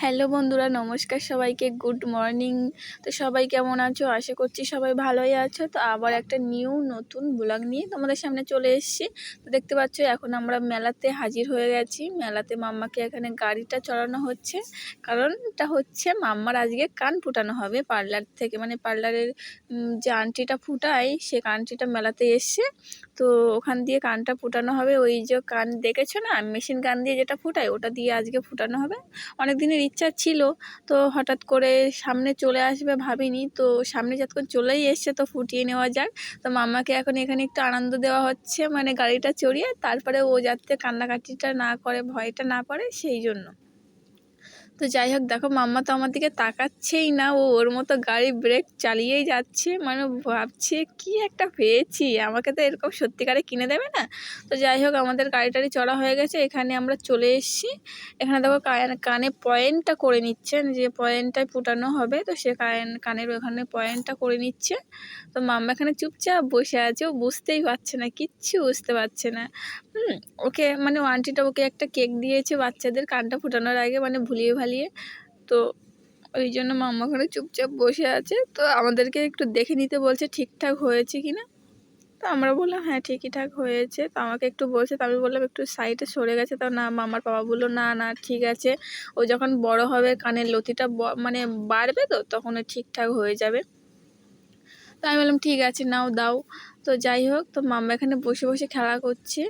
Hello বন্ধুরা, নমস্কার সবাইকে, গুড মর্নিং। তো সবাই কেমন আছো? আশা করছি সবাই ভালোই আছো। তো আবার একটা নিউ, নতুন ব্লগ নিয়ে তোমাদের সামনে চলে এসেছি। তো দেখতে পাচ্ছ, এখন আমরা মেলাতে হাজির হয়ে গেছি। মেলাতে মাম্মাকে এখানে গাড়িটা চড়ানো হচ্ছে। কারণ এটা হচ্ছে, মাম্মার আজকে কান ফুটানো হবে পার্লার থেকে। মানে পার্লারের যে আন্টিটা ফুটায়, সে আন্টিটা মেলাতে এসছে। তো ওখান দিয়ে কানটা ফুটানো হবে। ওই যে কান দেখেছ না? মেশিন কান দিয়ে যেটা ফুটায়, ওটা দিয়ে আজকে ফুটানো হবে। অনেক দিনের ইচ্ছা ছিল, তো হঠাৎ করে সামনে চলে আসবে ভাবিনি, তো সামনে যতক্ষণ চলেই এসছে তো ফুটিয়ে নেওয়া যাক। তো মামাকে এখন এখানে একটু আনন্দ দেওয়া হচ্ছে মানে গাড়িটা চড়িয়ে, তারপরে ও যাতে কান্নাকাটিটা না করে, ভয়টা না করে, সেই জন্য। তো যাই হোক, দেখো মাম্মা তো আমার দিকে তাকাচ্ছেই না। ও ওর মতো গাড়ি ব্রেক চালিয়েই যাচ্ছে। মানে ভাবছে, কি একটা পেয়েছি? আমাকে তো এরকম সত্যিকারে কিনে দেবে না? তো যাই হোক, আমাদের গাড়ি টাড়ি চড়া হয়ে গেছে। এখানে আমরা চলে এসেছি। এখানে দেখো কানে পয়েন্টটা করে নিচ্ছেন যে পয়েন্টটাই ফুটানো হবে, তো সে কান কানের ওখানে পয়েন্টটা করে নিচ্ছে। তো মাম্মা এখানে চুপচাপ বসে আছে। ও বুঝতেই পারছে না, কিচ্ছু বুঝতে পারছে না। ওকে মানে ও আন্টিটা ওকে একটা কেক দিয়েছে বাচ্চাদের কানটা ফুটানোর আগে। মানে ভালিয়ে তো ওই জন্য মাম্মা ওখানে চুপচাপ বসে আছে। তো আমাদেরকে একটু দেখে নিতে বলছে ঠিকঠাক হয়েছে কি না তো আমরা বললাম হ্যাঁ ঠিকই ঠাক হয়েছে। তো আমাকে একটু বলছে, তো আমি বললাম, একটু সাইডে সরে গেছে। তো না, মামার বাবা বলল, না না, ঠিক আছে। ও যখন বড় হবে, কানের লতিটা মানে বাড়বে তো, তখন ঠিকঠাক হয়ে যাবে। তো আমি বললাম, ঠিক আছে, নাও, দাও। তো যাই হোক, তো মাম্মা এখানে বসে বসে খেলা করছে।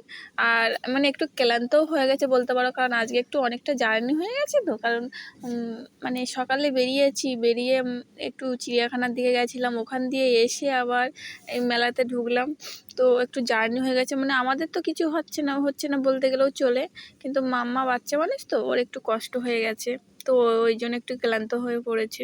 আর মানে একটু ক্লান্তও হয়ে গেছে বলতে পারো, কারণ আজকে একটু অনেকটা জার্নি হয়ে গেছে তো। কারণ মানে সকালে বেরিয়েছি, বেরিয়ে একটু চিড়িয়াখানার দিকে গেছিলাম। ওখান দিয়ে এসে আবার এই মেলাতে ঢুকলাম। তো একটু জার্নি হয়ে গেছে। মানে আমাদের তো কিছু হচ্ছে না হচ্ছে না বলতে গেলেও চলে। কিন্তু মাম্মা বাচ্চা মানুষ তো, ওর একটু কষ্ট হয়ে গেছে। তো ওই জন্য একটু ক্লান্ত হয়ে পড়েছে।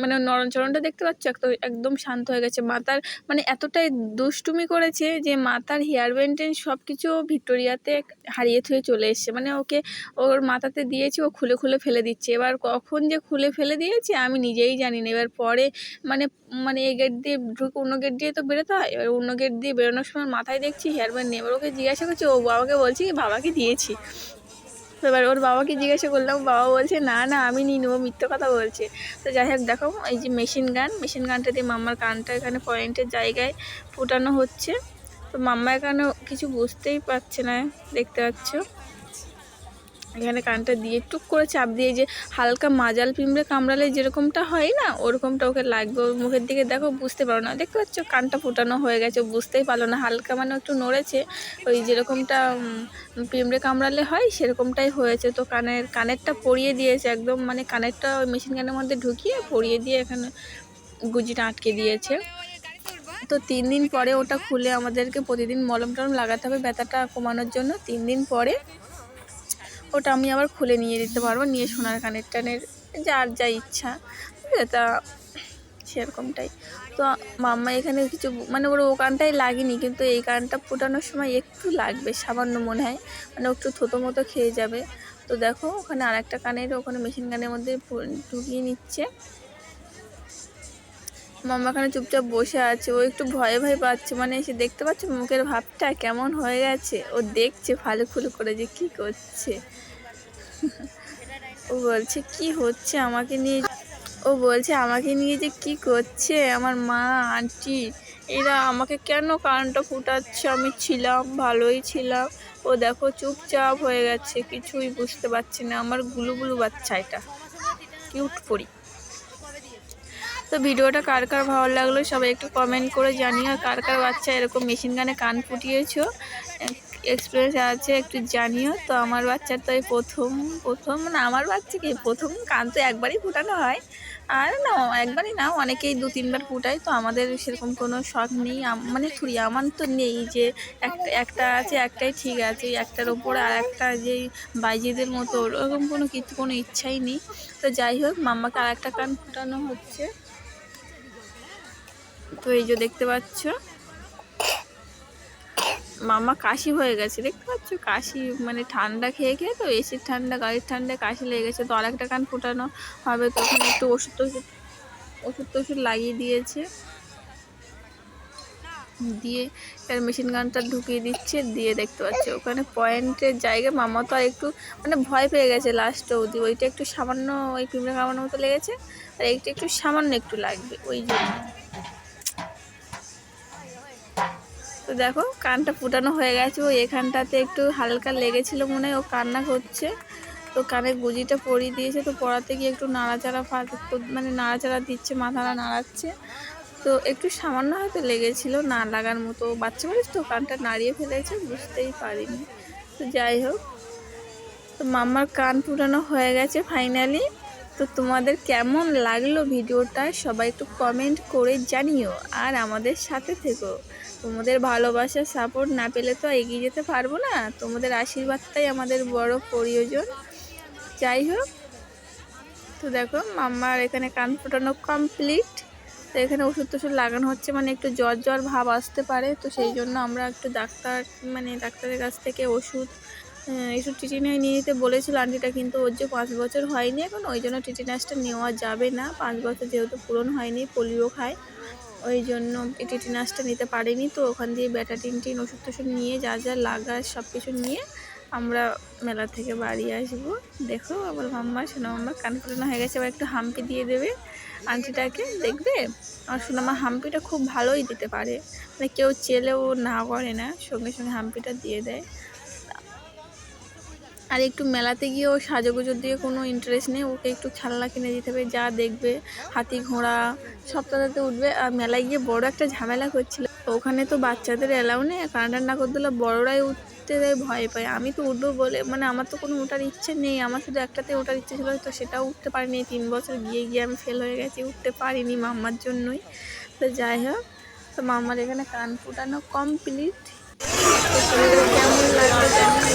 মানে নরণচরণটা দেখতে পাচ্ছ? একদম শান্ত হয়ে গেছে। মাতার মানে এতটাই দুষ্টুমি করেছে যে মাথার হেয়ার ব্যান্ডেন সব কিছু ভিক্টোরিয়াতে হারিয়ে থুয়ে চলে এসছে। মানে ওকে ওর মাথাতে দিয়েছি, ও খুলে খুলে ফেলে দিচ্ছে। এবার কখন যে খুলে ফেলে দিয়েছে আমি নিজেই জানি না। এবার পরে মানে মানে এই গেট দিয়ে ঢুকে অন্য গেট দিয়ে তো বেরোতে হয়। এবার অন্য গেট দিয়ে বেরোনোর সময় মাথায় দেখছি হেয়ার ব্যান্ড নেই। এবার ওকে জিজ্ঞাসা করছি, ও বাবাকে বলছি বাবাকে দিয়েছি। এবার ওর বাবাকে জিজ্ঞাসা করলাম, বাবা বলছে, না না, আমি নিই নেব মিথ্যে কথা বলছে। তো যাই হোক, দেখো, এই যে মেশিন গান মেশিন গানটা দিয়ে মাম্মার কানটা এখানে পয়েন্টের জায়গায় ফুটানো হচ্ছে। তো মাম্মা এখানে কিছু বুঝতেই পারছে না, দেখতে পাচ্ছ? এখানে কানটা দিয়ে টুক করে চাপ দিয়ে যে হালকা মাজাল পিমড়ে কামড়ালে যেরকমটা হয় না, ওরকমটা ওকে লাগবে। ওর মুখের দিকে দেখো, বুঝতে পারো না। দেখতে পাচ্ছ, কানটা ফুটানো হয়ে গেছে, বুঝতেই পারল না। হালকা মানে একটু নড়েছে। ওই যেরকমটা পিমড়ে কামড়ালে হয়, সেরকমটাই হয়েছে। তো কানের, কানেরটা পরিয়ে দিয়েছে একদম মানে কানেরটা ওই মেশিন গানের মধ্যে ঢুকিয়ে পরিয়ে দিয়ে এখানে গুজিটা আটকে দিয়েছে। তো তিন দিন পরে ওটা খুলে আমাদেরকে প্রতিদিন মলম টলম লাগাতে হবে। ব্যথাটা কমানোর জন্য তিন দিন পরে ওটা আমি আবার খুলে নিয়ে দিতে পারব, নিয়ে সোনার কানের টানের যার যা ইচ্ছা। তা সেরকমটাই। তো মাম্মা এখানে কিছু মানে ওর ও কানটাই লাগেনি, কিন্তু এই কানটা ফোটানোর সময় একটু লাগবে, সামান্য মনে হয়। মানে একটু থতো মতো খেয়ে যাবে। তো দেখো, ওখানে আর একটা কানের, ওখানে মেশিন কানের মধ্যে ঢুকিয়ে নিচ্ছে। মাম্মা এখানে চুপচাপ বসে আছে, ও একটু ভয়ে ভয়ে পাচ্ছে মানে এসে দেখতে পাচ্ছে মুখের ভাবটা কেমন হয়ে গেছে। ও দেখছে ভালো খুলো করে যে কী করছে। ও বলছে, কি হচ্ছে আমাকে নিয়ে? ও বলছে, আমাকে নিয়ে যে কি করছে আমার মা, আন্টি, এরা আমাকে কেন কারণটা ফুটাচ্ছে? আমি ছিলাম, ভালোই ছিলাম। ও দেখো চুপচাপ হয়ে গেছে, কিছুই বুঝতে পারছি না, আমার গুলু গুলু বাচ্চা এটা কিউট পড়ি তো ভিডিওটা কার কার ভালো লাগল সবাই একটু কমেন্ট করে জানিও। কার কার বাচ্চা এরকম মেশিন গানে কান ফুটিয়েছো এক্সপিরিয়েন্স আছে একটু জানিও। তো আমার বাচ্চার তো এই প্রথম প্রথম মানে আমার বাচ্চা বাচ্চাকে প্রথম কান তো একবারই ফুটানো হয়। আর না, একবারই না, অনেকেই দু, তিনবার ফুটায়। তো আমাদের সেরকম কোনো শখ নেই। মানে থুড়ি আমার তো নেই যে একটা একটা আছে, একটাই ঠিক আছে। একটার ওপরে আর একটা যে বাইজিদের মতো, ওরকম কোনো কিছু, কোনো ইচ্ছাই নেই। তো যাই হোক, মাম্মাকে আর একটা কান ফুটানো হচ্ছে। তো এই যে দেখতে পাচ্ছ, মামা কাশি হয়ে গেছে। দেখতে পাচ্ছ? কাশি মানে ঠান্ডা খেয়ে খেয়ে তো এসির ঠান্ডা, গাড়ির ঠান্ডা কাশি লেগে গেছে। তো আরেকটা কান ফোটানো হবে তখন একটু ওষুধ টষুধ ওষুধ টষুধ লাগিয়ে দিয়েছে। দিয়ে এর মেশিন গানটা ঢুকিয়ে দিচ্ছে, দিয়ে দেখতে পাচ্ছি ওখানে পয়েন্টের জায়গায় মামা তো একটু মানে ভয় পেয়ে গেছে লাস্ট অবধি। ওইটা একটু সামান্য, ওই পিঁপড়ে কামানোর মতো লেগেছে, আর এইটা একটু সামান্য একটু লাগবে, ওই জন্য। তো দেখো, কানটা ফুটানো হয়ে গেছে। ও এখানটাতে একটু হালকা লেগেছিল মনে হয়, ও কান্না করছে। তো কানে গুজিটা পরিয়ে দিয়েছে, তো পড়াতে গিয়ে একটু নাড়াচাড়া মানে নাড়াচাড়া দিচ্ছে, মাথাটা নাড়াচ্ছে। তো একটু সামান্য হয়তো লেগেছিল, না লাগার মতো। বাচ্চা মানুষ তো, কানটা নাড়িয়ে ফেলেছে, বুঝতেই পারিনি। তো যাই হোক, তো মাম্মার কান ফুটানো হয়ে গেছে ফাইনালি তো তোমাদের কেমন লাগল ভিডিওটা সবাই একটু কমেন্ট করে জানিও আর আমাদের সাথে থেকো। তোমাদের ভালোবাসা সাপোর্ট না পেলে তো এগিয়ে যেতে পারব না। তোমাদের আশীর্বাদটাই আমাদের বড় প্রয়োজন। যাই হোক, তো দেখো মাম্মার এখানে কান ফোটানো কমপ্লিট তো এখানে ওষুধ টষুধ লাগানো হচ্ছে মানে একটু জ্বর জ্বর ভাব আসতে পারে। তো সেই জন্য আমরা একটু ডাক্তার মানে ডাক্তারের কাছ থেকে ওষুধ একটু টিটিনাস নিয়ে নিতে বলেছিল। আন্টিটা কিন্তু ওর যে পাঁচ বছর হয়নি এখন, ওই জন্য টিটিনাসটা নেওয়া যাবে না। পাঁচ বছর যেহেতু পূরণ হয়নি, পোলিও খায়। ওই জন্য টিটিনাসটা নিতে পারিনি। তো ওখান দিয়ে ব্যাটাটিন টিন ওষুধ টষুধ নিয়ে যা যা লাগার সব কিছু নিয়ে আমরা মেলা থেকে বাড়ি আসব। দেখো, আমার মাম্মা, সোনা মাম্মা কান ফোটানো হয়ে গেছে। আবার একটু হাম্পি দিয়ে দেবে আন্টিটাকে, দেখবে? আমার সোনামা হাম্পিটা খুব ভালোই দিতে পারে। মানে কেউ চেলেও না করে না, সঙ্গে সঙ্গে হাম্পিটা দিয়ে দেয়। আর একটু মেলাতে গিয়েও সাজুগুজোর দিয়ে কোনো ইন্টারেস্ট নেই, ওকে একটু খেলনা কিনে দিতে হবে, যা দেখবে, হাতি ঘোড়া, সব সপ্তাহতে উঠবে। আর মেলায় গিয়ে বড় একটা ঝামেলা করছিল ওখানে তো বাচ্চাদের এলাও নেই কানাডার না করতে হলে বড়রাই উঠতে দেয় ভয় পায়। আমি তো উঠবো বলে মানে আমার তো কোনো ওঠার ইচ্ছে নেই, আমার শুধু একটাতে ওঠার ইচ্ছে ছিল, তো সেটাও উঠতে পারিনি। তিন বছর গিয়ে গিয়ে আমি ফেল হয়ে গেছি, উঠতে পারিনি মাম্মার জন্যই। তো যাই হোক, তো মাম্মার এখানে কান ফুটানো কমপ্লিট কেমন লাগল